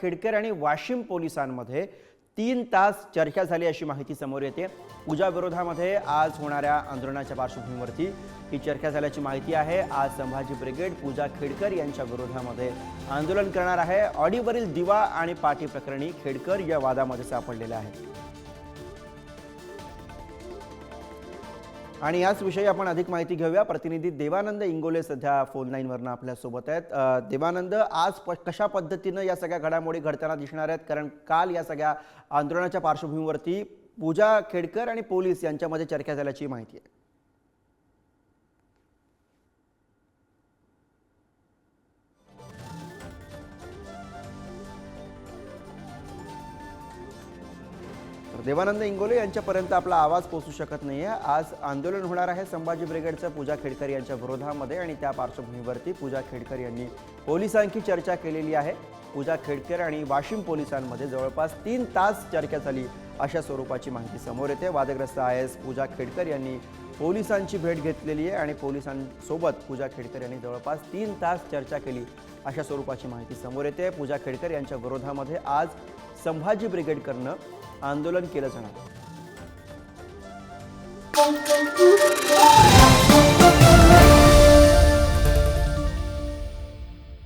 खेडकर आणि वाशिम पोलिसांमध्ये तीन तास चर्चा झाली अशी माहिती समोर येते. पूजा विरोधामध्ये आज होणाऱ्या आंदोलनाच्या पार्श्वभूमीवरती ही चर्चा झाल्याची माहिती आहे. आज संभाजी ब्रिगेड पूजा खेडकर यांच्या विरोधामध्ये आंदोलन करणार आहे. ऑडीवरील दिवा आणि पाठी प्रकरणी खेडकर या वादामध्ये सापडलेले आहेत. आणि याच विषयी आपण अधिक माहिती घेऊया. प्रतिनिधी देवानंद इंगोले सध्या फोन लाईनवरनं आपल्यासोबत आहेत. देवानंद आज प कशा पद्धतीनं या सगळ्या घडामोडी घडताना दिसणार आहेत? कारण काल या सगळ्या आंदोलनाच्या पार्श्वभूमीवरती पूजा खेडकर आणि पोलीस यांच्यामध्ये चर्चा झाल्याची माहिती आहे. तर देवानंद इंगोले यांच्यापर्यंत आपला आवाज पोहोचू शकत नाही आहे आज आंदोलन होणार आहे संभाजी ब्रिगेडचं पूजा खेडकर यांच्या विरोधामध्ये आणि त्या पार्श्वभूमीवरती पूजा खेडकर यांनी पोलिसांची चर्चा केलेली आहे. पूजा खेडकर आणि वाशिम पोलिसांमध्ये जवळपास तीन तास चर्चा झाली अशा स्वरूपाची माहिती समोर येते. वादग्रस्त आय एस पूजा खेडकर यांनी पोलिसांची भेट घेतलेली आहे आणि पोलिसांसोबत पूजा खेडकर यांनी जवळपास तीन तास चर्चा केली अशा स्वरूपाची माहिती समोर येते. पूजा खेडकर यांच्या विरोधामध्ये आज संभाजी ब्रिगेडकडनं आंदोलन केलं जाणार.